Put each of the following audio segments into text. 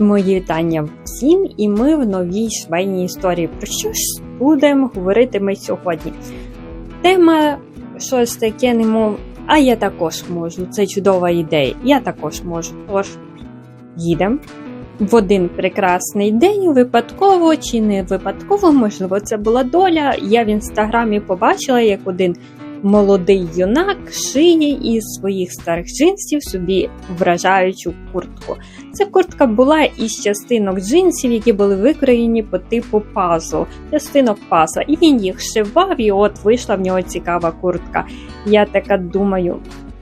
Мої вітання всім, і ми в новій швейній історії. Про що ж будемо говорити ми сьогодні? Тема щось таке, немов, а я також можу. Це чудова ідея. Я також можу. Тож, їдемо. В один прекрасний день, випадково чи не випадково, можливо, це була доля. Я в інстаграмі побачила, як один молодий юнак шиє із своїх старих джинсів собі вражаючу куртку. Ця куртка була із частинок джинсів, які були викроєні по типу пазу, частинок паса. І він їх шивав, і от вийшла в нього цікава куртка. Я така думаю.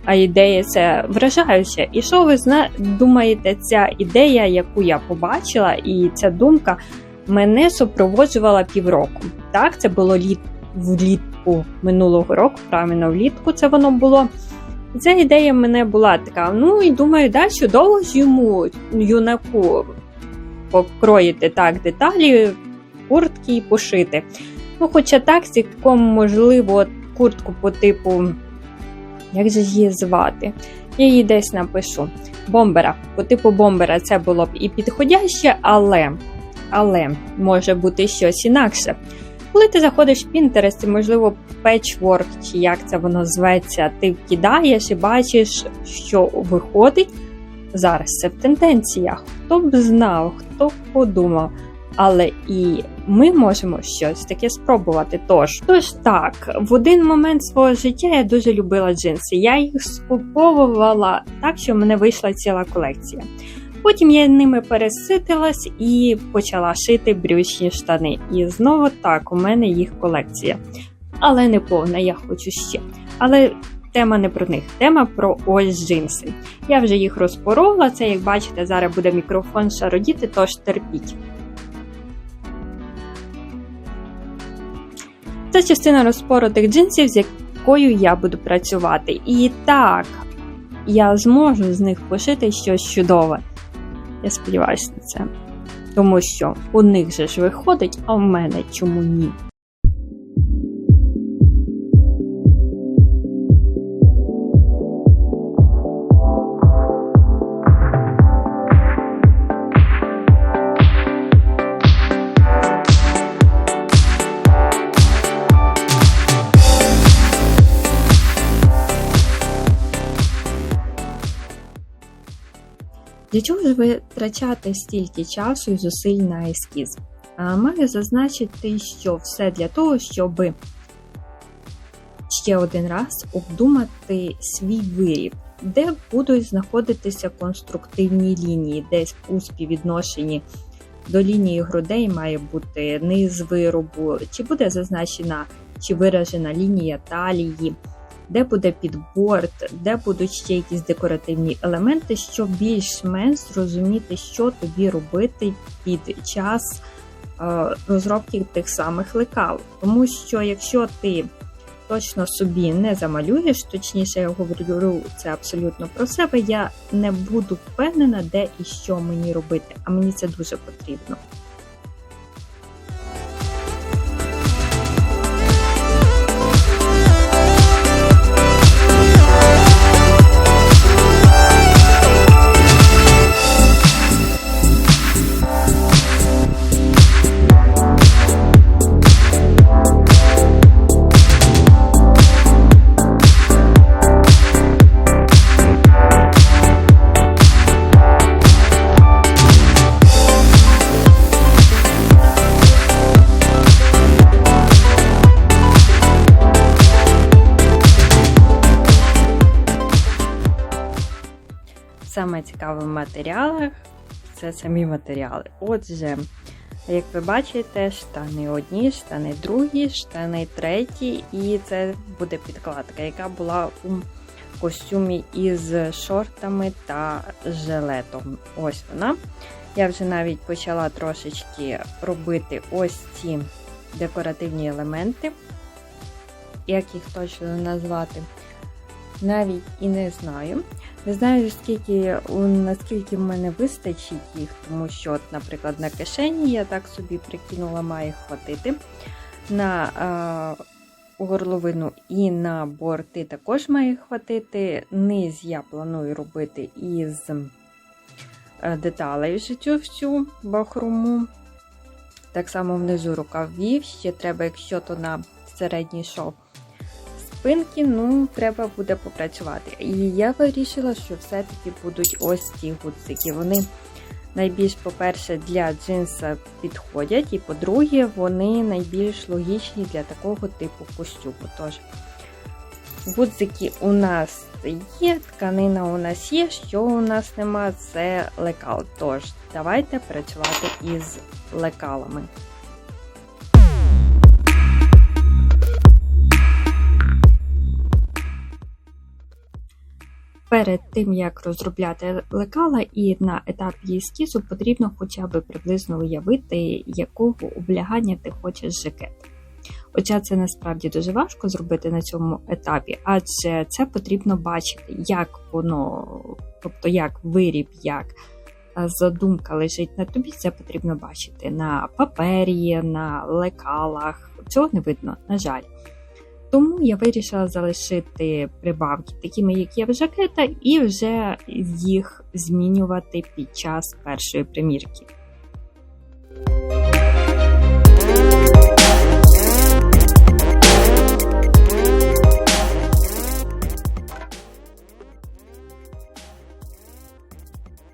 А ідея це вражаюча. І що ви зна... думаєте, ця ідея, яку я побачила, і ця думка мене супроводжувала півроку. Так, це було літ влітку минулого року, правильно влітку це воно було. Ця ідея в мене була така. Ну і думаю, да, чудово ж йому юнаку покроїти так деталі, куртки і пошити. Ну, хоча так, цілком можливо, куртку по типу, як же її звати? Я її десь напишу. Бомбера. По типу бомбера це було б і підходяще, але, але може бути щось інакше. Коли ти заходиш в Pinterest, і, можливо, печворк, чи як це воно зветься, ти вкидаєш і бачиш, що виходить. Зараз це в тенденціях. Хто б знав, хто б подумав. Але і ми можемо щось таке спробувати. Тож, тож так, в один момент свого життя я дуже любила джинси. Я їх скуповувала так, що в мене вийшла ціла колекція. Потім я ними переситилась і почала шити брючні штани. І знову так, у мене їх колекція. Але не повна, я хочу ще. Але тема не про них, тема про ось джинси. Я вже їх розпорола, це, як бачите, зараз буде мікрофон шародіти, тож терпіть. Це частина розпоротих джинсів, з якою я буду працювати. І так, я зможу з них пошити щось чудове. Я сподіваюся на це. Тому що у них же ж виходить, а в мене чому ні? Для чого ж витрачати стільки часу і зусиль на ескіз? Маю зазначити, що все для того, щоб ще один раз обдумати свій виріб, де будуть знаходитися конструктивні лінії, десь у співвідношенні до лінії грудей має бути низ виробу, чи буде зазначена чи виражена лінія талії де буде підборд, де будуть ще якісь декоративні елементи, щоб більш-менш зрозуміти, що тобі робити під час е, розробки тих самих лекал. Тому що якщо ти точно собі не замалюєш, точніше, я говорю це абсолютно про себе, я не буду впевнена, де і що мені робити, а мені це дуже потрібно. Матеріалах це самі матеріали. Отже, як ви бачите, штани одні, штани другі, штани треті, і це буде підкладка, яка була у костюмі із шортами та жилетом. Ось вона. Я вже навіть почала трошечки робити ось ці декоративні елементи, як їх точно назвати. Навіть і не знаю. Не знаю, скільки, наскільки в мене вистачить їх, тому що, от, наприклад, на кишені я так собі прикинула, має хватити. На е, горловину і на борти також має хватити. Низ я планую робити із е, деталей вже всю бахрому. Так само внизу рукавів. Ще треба, якщо то на середній шов спинки, ну, треба буде попрацювати. І я вирішила, що все-таки будуть ось ці гудзики. Вони найбільш, по-перше, для джинса підходять, і по-друге, вони найбільш логічні для такого типу костюму. Тож, гудзики у нас є, тканина у нас є, що у нас нема, це лекал. Тож, давайте працювати із лекалами. Перед тим, як розробляти лекала і на етапі ескізу потрібно хоча б приблизно уявити, якого облягання ти хочеш жакет. Хоча це насправді дуже важко зробити на цьому етапі, адже це потрібно бачити, як воно, тобто як виріб, як задумка лежить на тобі, це потрібно бачити на папері, на лекалах. Цього не видно, на жаль. Тому я вирішила залишити прибавки такими, як є в жакета, і вже їх змінювати під час першої примірки.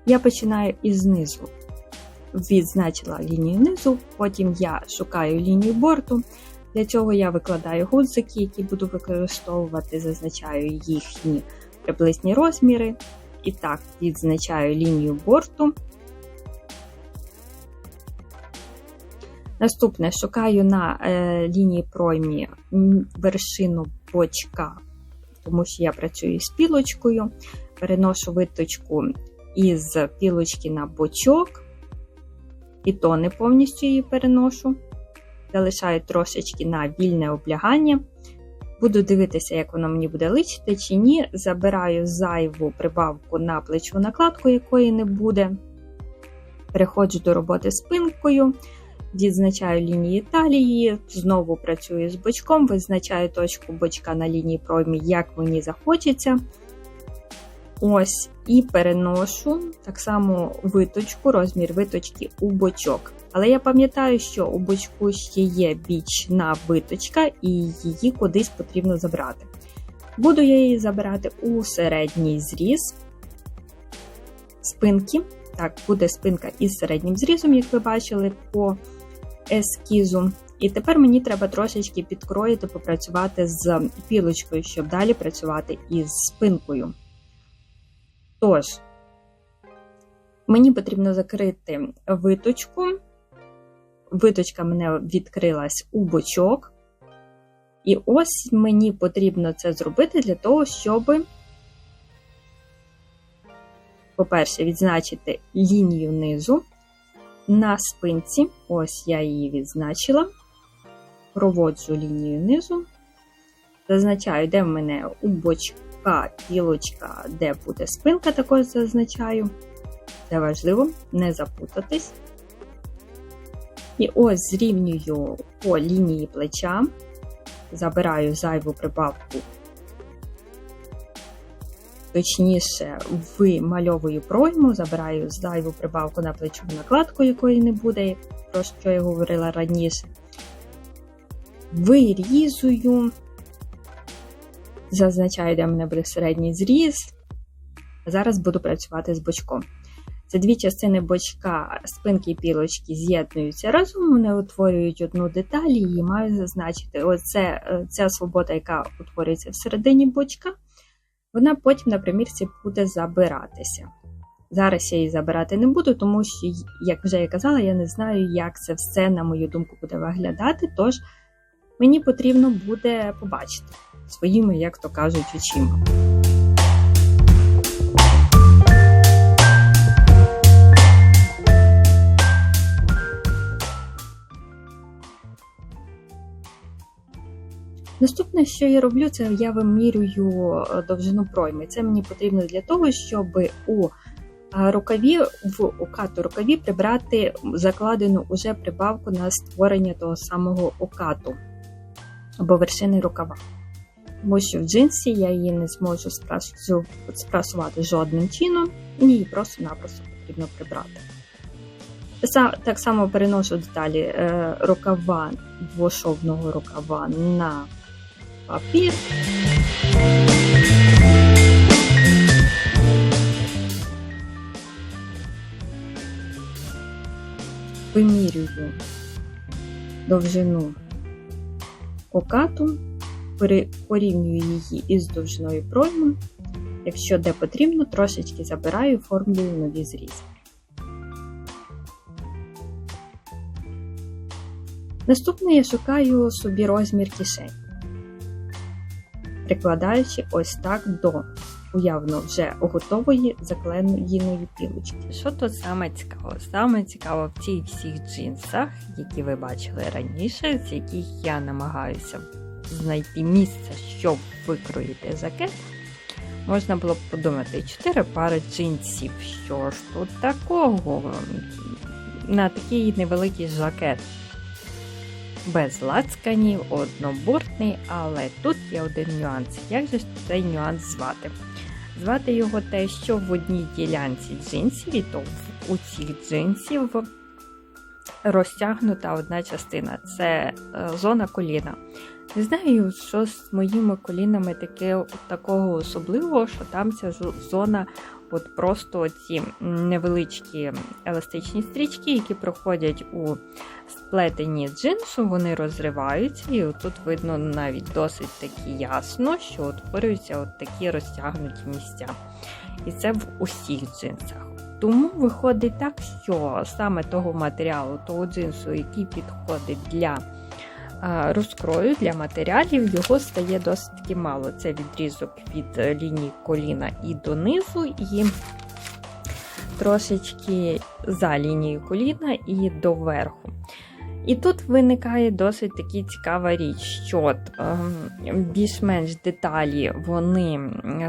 Я починаю із низу. Відзначила лінію низу, потім я шукаю лінію борту. Для цього я викладаю гудзики, які буду використовувати, зазначаю їхні приблизні розміри. І так, відзначаю лінію борту. Наступне шукаю на е, лінії проймі вершину бочка, тому що я працюю з пілочкою, переношу виточку із пілочки на бочок, і то не повністю її переношу залишаю трошечки на вільне облягання. Буду дивитися, як воно мені буде личити чи ні. Забираю зайву прибавку на плечову накладку, якої не буде. Переходжу до роботи спинкою, відзначаю лінії талії, знову працюю з бочком, визначаю точку бочка на лінії проймі, як мені захочеться. Ось, і переношу так само виточку, розмір виточки у бочок. Але я пам'ятаю, що у бочку ще є бічна виточка, і її кудись потрібно забрати. Буду я її забирати у середній зріз спинки. Так, буде спинка із середнім зрізом, як ви бачили по ескізу. І тепер мені треба трошечки підкроїти, попрацювати з пілочкою, щоб далі працювати із спинкою. Тож, мені потрібно закрити виточку. Виточка мене відкрилась у бочок. І ось мені потрібно це зробити для того, щоб, по-перше, відзначити лінію низу на спинці. Ось я її відзначила. Проводжу лінію низу. Зазначаю, де в мене у бочку така пілочка, де буде спинка, також зазначаю. Це важливо не запутатись. І ось зрівнюю по лінії плеча, забираю зайву прибавку, точніше, вимальовую пройму, забираю зайву прибавку на плечову накладку, якої не буде, про що я говорила раніше. Вирізую Зазначаю, де в мене буде середній зріз. Зараз буду працювати з бочком. Це дві частини бочка, спинки і пілочки з'єднуються разом, вони утворюють одну деталь, її маю зазначити. Оце е, ця свобода, яка утворюється всередині бочка, вона потім на примірці буде забиратися. Зараз я її забирати не буду, тому що, як вже я казала, я не знаю, як це все, на мою думку, буде виглядати. Тож мені потрібно буде побачити своїми, як то кажуть, очима. Наступне, що я роблю, це я вимірюю е, довжину пройми. Це мені потрібно для того, щоб у е, рукаві в окату рукаві прибрати закладену уже прибавку на створення того самого окату або вершини рукава тому що в джинсі я її не зможу спрасувати жодним чином, її просто-напросто потрібно прибрати. Так само переношу деталі е, рукава двошовного рукава на папір. Вимірюю довжину окату, порівнюю її із довжиною пройми. Якщо де потрібно, трошечки забираю, оформлюю нові зрізи. Наступне я шукаю собі розмір кишень, прикладаючи ось так до уявно вже готової заклеєної пілочки. Що тут саме цікаво? Саме цікаво в цих всіх джинсах, які ви бачили раніше, з яких я намагаюся знайти місце, щоб викроїти жакет. Можна було б подумати, 4 пари джинсів. Що ж тут такого? На такий невеликий жакет. Без лацканів, однобортний, але тут є один нюанс. Як же цей нюанс звати? Звати його те, що в одній ділянці джинсів, і то у цих джинсів розтягнута одна частина це е, зона коліна. Не знаю, що з моїми колінами таке такого особливого, що там ця зона, от просто ці невеличкі еластичні стрічки, які проходять у сплетенні джинсу, вони розриваються, і тут видно навіть досить таки ясно, що утворюються от такі розтягнуті місця. І це в усіх джинсах. Тому виходить так, що саме того матеріалу, того джинсу, який підходить для розкрою, для матеріалів, його стає досить таки мало. Це відрізок від е, лінії коліна і донизу, і трошечки за лінією коліна і доверху. І тут виникає досить таки цікава річ, що ем, більш-менш деталі вони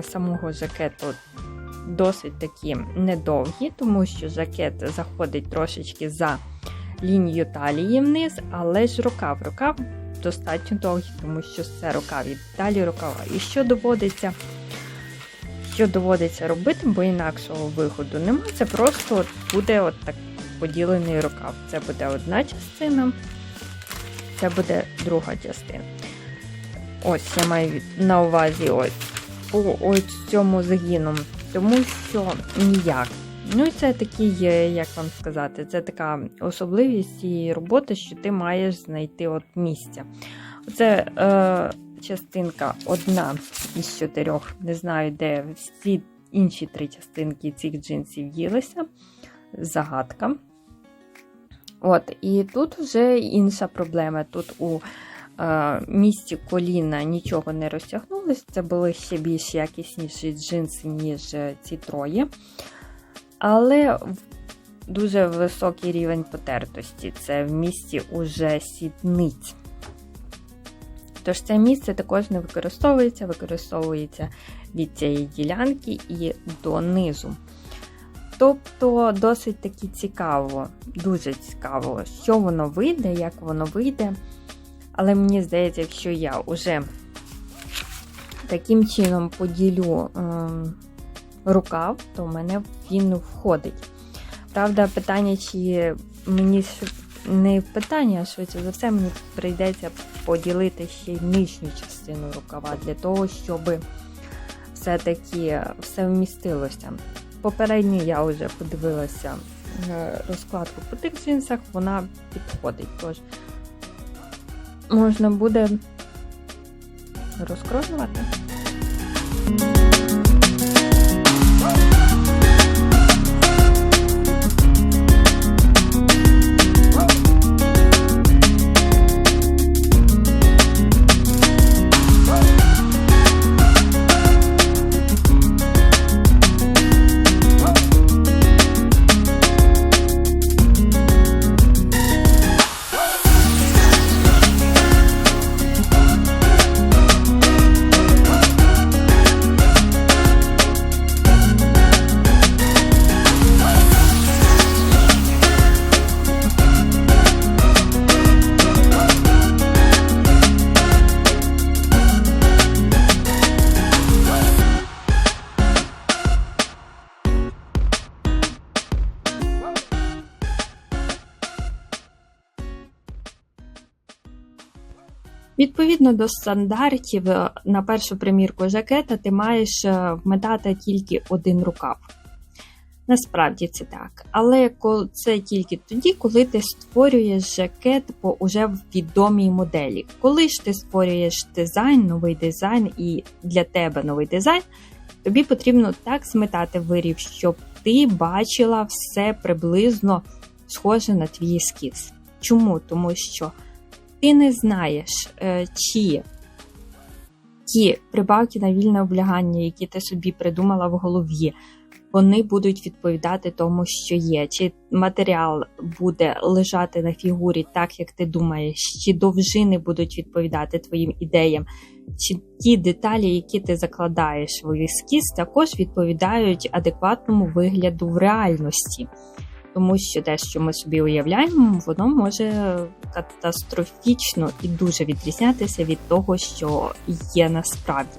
самого жакету досить такі недовгі, тому що жакет заходить трошечки за лінію талії вниз, але ж рукав. Рукав достатньо довгий, тому що це рукав і далі рукава. І що доводиться, що доводиться робити, бо інакшого виходу немає. Це просто от буде от так поділений рукав. Це буде одна частина, це буде друга частина. Ось я маю на увазі ось по ось цьому загіну, тому що ніяк. Ну і це такий, як вам сказати, це така особливість цієї роботи, що ти маєш знайти от місця. Оце е, частинка одна із чотирьох. Не знаю, де всі інші три частинки цих джинсів ділися. Загадка. От, і тут вже інша проблема. Тут у е, місці коліна нічого не розтягнулося. Це були ще більш якісніші джинси, ніж е, ці троє. Але дуже високий рівень потертості. Це в місці уже сідниць. Тож це місце також не використовується, використовується від цієї ділянки і донизу. Тобто досить таки цікаво, дуже цікаво, що воно вийде, як воно вийде. Але мені здається, якщо я вже таким чином поділю ем, рукав, то в мене він входить. Правда, питання, чи мені не питання, а швидше за все, мені прийдеться поділити ще й нижню частину рукава для того, щоб все-таки все вмістилося. Попередньо я вже подивилася е, розкладку по тих джинсах, вона підходить. Тож можна буде розкроювати. Відповідно до стандартів, е, на першу примірку жакета ти маєш е, вметати тільки один рукав. Насправді це так. Але це тільки тоді, коли ти створюєш жакет по уже відомій моделі. Коли ж ти створюєш дизайн, новий дизайн і для тебе новий дизайн, тобі потрібно так зметати вирів, щоб ти бачила все приблизно схоже на твій ескіз. Чому? Тому що ти не знаєш, е, чи ті прибавки на вільне облягання, які ти собі придумала в голові, вони будуть відповідати тому, що є. Чи матеріал буде лежати на фігурі так, як ти думаєш, чи довжини будуть відповідати твоїм ідеям, чи ті деталі, які ти закладаєш в ескіз, також відповідають адекватному вигляду в реальності. Тому що те, що ми собі уявляємо, воно може катастрофічно і дуже відрізнятися від того, що є насправді.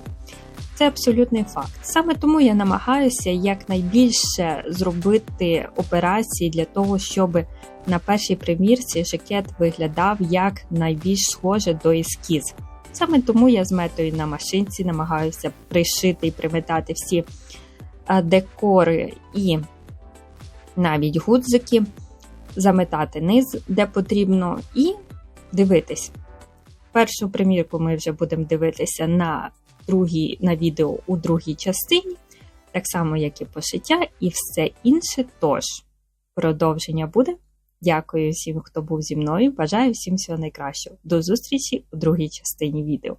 Це абсолютний факт. Саме тому я намагаюся якнайбільше зробити операції для того, щоб на першій примірці жакет виглядав як найбільш схоже до ескіз. Саме тому я з метою на машинці намагаюся пришити і приметати всі декори і навіть гудзики, заметати низ, де потрібно, і дивитись. Першу примірку ми вже будемо дивитися на другій, на відео у другій частині, так само, як і пошиття, і все інше. Тож, продовження буде. Дякую всім, хто був зі мною. Бажаю всім всього найкращого. До зустрічі у другій частині відео.